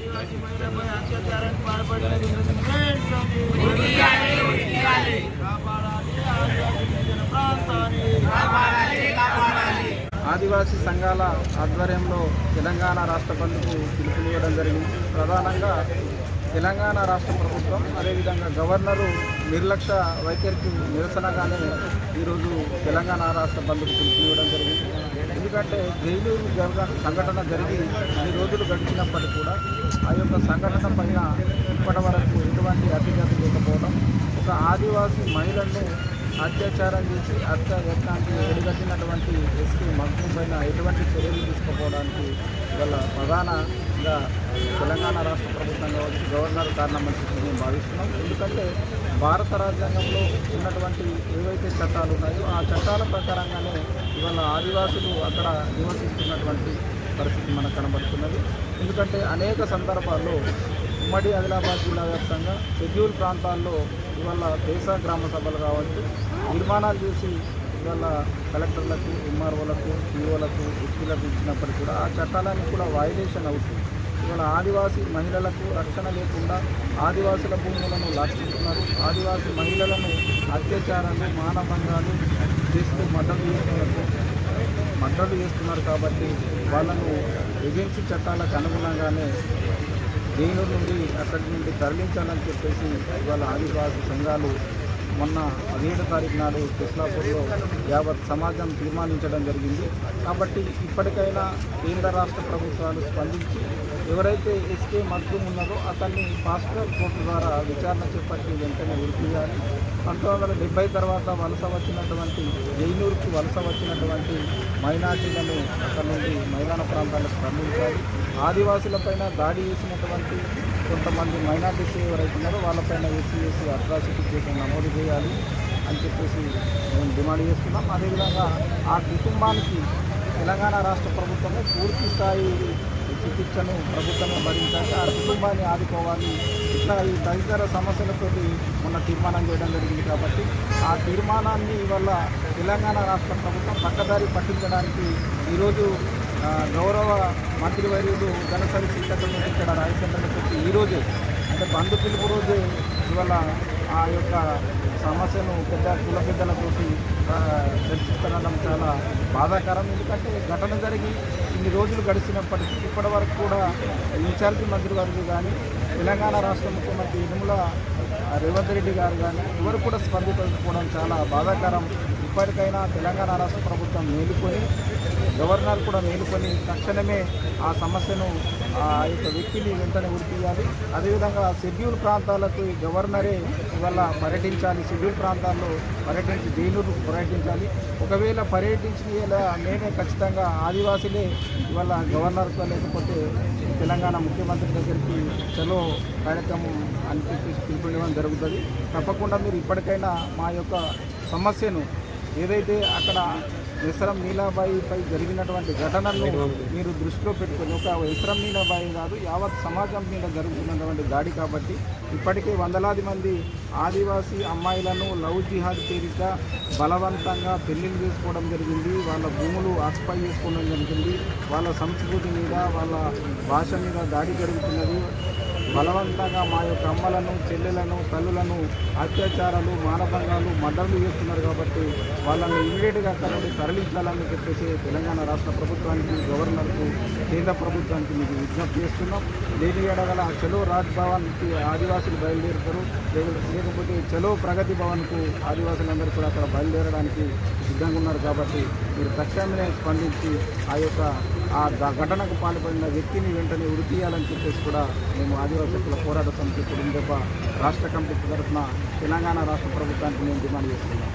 ఆదివాసీ మహిళపై అత్యాచారానికి పాల్పడిన ఆదివాసీ సంఘాల ఆధ్వర్యంలో తెలంగాణ రాష్ట్ర బంధుకు పిలుపునివ్వడం జరిగింది. ప్రధానంగా తెలంగాణ రాష్ట్ర ప్రభుత్వం అదేవిధంగా గవర్నరు నిర్లక్ష్య వైఖరికి నిరసనగానే ఈరోజు తెలంగాణ రాష్ట్ర బంధుకు పిలుపునివ్వడం జరిగింది. ఎందుకంటే జైలు జరగ సంఘటన జరిగి ఈ రోజులు గడిచినప్పటికీ కూడా ఆ యొక్క సంఘటన పైన ఇప్పటి వరకు ఎటువంటి అతిగతి లేకపోవడం ఒక ఆదివాసీ మహిళను అత్యాచారం చేసి హత్య యత్నానికి ఎడగట్టినటువంటి ఎస్పీ మగ్గు పైన ఎటువంటి చర్యలు తీసుకోపోవడానికి ప్రధాన ప్రధానంగా తెలంగాణ రాష్ట్ర ప్రభుత్వం కావచ్చు గవర్నర్ కారణమని చెప్పి మేము భావిస్తున్నాం. ఎందుకంటే భారత రాజ్యాంగంలో ఉన్నటువంటి ఏవైతే చట్టాలు ఉన్నాయో ఆ చట్టాల ప్రకారంగానే ఇవాళ ఆదివాసులు అక్కడ నివసిస్తున్నటువంటి పరిస్థితి మనకు కనబడుతున్నది. ఎందుకంటే అనేక సందర్భాల్లో ఉమ్మడి ఆదిలాబాద్ జిల్లా వ్యాప్తంగా షెడ్యూల్ ప్రాంతాల్లో ఇవాళ దేశ గ్రామ సభలు కావచ్చు నిర్మాణాలు చేసి ఇవాళ కలెక్టర్లకు ఎంఆర్ఓలకు పిఓలకు ఎస్పీలకు ఇచ్చినప్పటికీ కూడా ఆ చట్టాలన్నీ కూడా వైలేషన్ అవుతుంది. ఇవాళ ఆదివాసీ మహిళలకు రక్షణ లేకుండా ఆదివాసుల భూములను లాక్కుంటున్నారు. ఆదివాసీ మహిళలను అత్యాచారాలు మానభంగాలు చేస్తూ మద్దతు చేస్తున్నారు మద్దతు చేస్తున్నారు కాబట్టి వాళ్ళను ఏజెన్సీ చట్టాలకు అనుగుణంగానే జైలు నుండి అక్కడి నుండి తరలించాలని చెప్పేసి ఇవాళ ఆదివాసీ సంఘాలు మొన్న పదిహేడు తారీఖు నాడు కృష్ణాపూర్లో యావత్ సమాజం తీర్మానించడం జరిగింది. కాబట్టి ఇప్పటికైనా కేంద్ర రాష్ట్ర ప్రభుత్వాలు స్పందించి ఎవరైతే ఎస్కే మద్యం ఉన్నారో అతన్ని ఫాస్ట్ కోర్టు ద్వారా విచారణ చేపట్టి వెంటనే ఉరిపియాలి పంతొమ్మిది వందల డెబ్బై తర్వాత వలస వచ్చినటువంటి జైనూరుకు వలస వచ్చినటువంటి మైనార్టీలను అక్కడ నుండి మైదాన ప్రాంతాలకు స్పందించాలి ఆదివాసులపైన దాడి చేసినటువంటి కొంతమంది మైనార్టీస్ ఎవరైతే ఉన్నారో వాళ్ళపైన ఎస్సీ ఎస్సీ అట్రాసిటీ కేసు నమోదు చేయాలి అని చెప్పేసి మేము డిమాండ్ చేస్తున్నాం. అదేవిధంగా ఆ కుటుంబానికి తెలంగాణ రాష్ట్ర ప్రభుత్వమే పూర్తి స్థాయి చికిత్సను ప్రభుత్వమే భరించాలి ఆ కుటుంబాన్ని ఆదుకోవాలి. ఇట్లా ఈ తదితర సమస్యలతోటి మొన్న తీర్మానం చేయడం జరిగింది కాబట్టి ఆ తీర్మానాన్ని వల్ల తెలంగాణ రాష్ట్ర ప్రభుత్వం పక్కదారి పట్టించడానికి ఈరోజు గౌరవ మంత్రి మంత్రివర్యులు ఘనసరి సీతక్క ఇక్కడ రాయచంద్రకి వచ్చి ఈరోజే అంటే బంధు పిలుపు రోజే ఇవాళ ఆ యొక్క సమస్యను పెద్ద కుల పెద్దలతోటి చర్చిస్తుండడం చాలా బాధాకరం. ఎందుకంటే ఘటన జరిగి ఇన్ని రోజులు గడిచినప్పటికీ ఇప్పటి వరకు కూడా ఇన్ఛార్జి మంత్రి గారు కానీ తెలంగాణ రాష్ట్ర ముఖ్యమంత్రి యనుమల రేవంత్ రెడ్డి గారు కానీ ఎవరు కూడా స్పందించకపోవడం చాలా బాధాకరం. ఇప్పటికైనా తెలంగాణ రాష్ట్ర ప్రభుత్వం మేలుకొని గవర్నర్ కూడా మేలుకొని తక్షణమే ఆ సమస్యను ఆ యొక్క వ్యక్తిని వెంటనే ఉడిపియాలి అదేవిధంగా షెడ్యూల్ ప్రాంతాలకు గవర్నరే ఇవాళ పర్యటించాలి. షెడ్యూల్ ప్రాంతాల్లో పర్యటించి జైలు పర్యటించాలి ఒకవేళ పర్యటించిన మేమే ఖచ్చితంగా ఆదివాసీలే ఇవాళ గవర్నర్తో లేకపోతే తెలంగాణ ముఖ్యమంత్రి దగ్గరికి చలో కార్యక్రమం అని చెప్పేసి పిలుపునివ్వడం జరుగుతుంది. తప్పకుండా మీరు ఇప్పటికైనా మా యొక్క సమస్యను ఏదైతే అక్కడ ఎస్రం నీలాబాయిపై జరిగినటువంటి ఘటనలు మీరు దృష్టిలో పెట్టుకొని ఒక ఎస్రం నీలాబాయి కాదు యావత్ సమాజం మీద జరుగుతున్నటువంటి దాడి కాబట్టి ఇప్పటికే వందలాది మంది ఆదివాసీ అమ్మాయిలను లవ్ జిహాద్ పేరిట బలవంతంగా పెళ్ళిళ్ళు చేసుకోవడం జరిగింది. వాళ్ళ భూములు ఆక్స్పై చేసుకోవడం జరిగింది. వాళ్ళ సంస్కృతి మీద వాళ్ళ భాష మీద దాడి జరుగుతున్నది. బలవంతంగా మా యొక్క అమ్మలను చెల్లెలను తల్లులను అత్యాచారాలు మానభంగాలు మర్డర్లు చేస్తున్నారు కాబట్టి వాళ్ళని ఇమీడియట్గా అక్కడ నుండి తరలించాలని చెప్పేసి తెలంగాణ రాష్ట్ర ప్రభుత్వానికి గవర్నర్కు కేంద్ర ప్రభుత్వానికి మీకు విజ్ఞప్తి చేస్తున్నాం. దేని ఎడగల చలో రాజ్ భవన్కి ఆదివాసులు బయలుదేరుతారు. లేకపోతే చలో ప్రగతి భవన్కు ఆదివాసులందరూ కూడా అక్కడ బయలుదేరడానికి సిద్ధంగా ఉన్నారు కాబట్టి మీరు తక్షణమే స్పందించి ఆ యొక్క ఆ ఘటనకు పాల్పడిన వ్యక్తిని వెంటనే ఉరితీయాలని చెప్పేసి కూడా మేము ఆదివాసీ హక్కుల పోరాట సమితి కుటుంబ రాష్ట్ర కమిటీ తరఫున తెలంగాణ రాష్ట్ర ప్రభుత్వానికి మేము డిమాండ్ చేస్తున్నాం.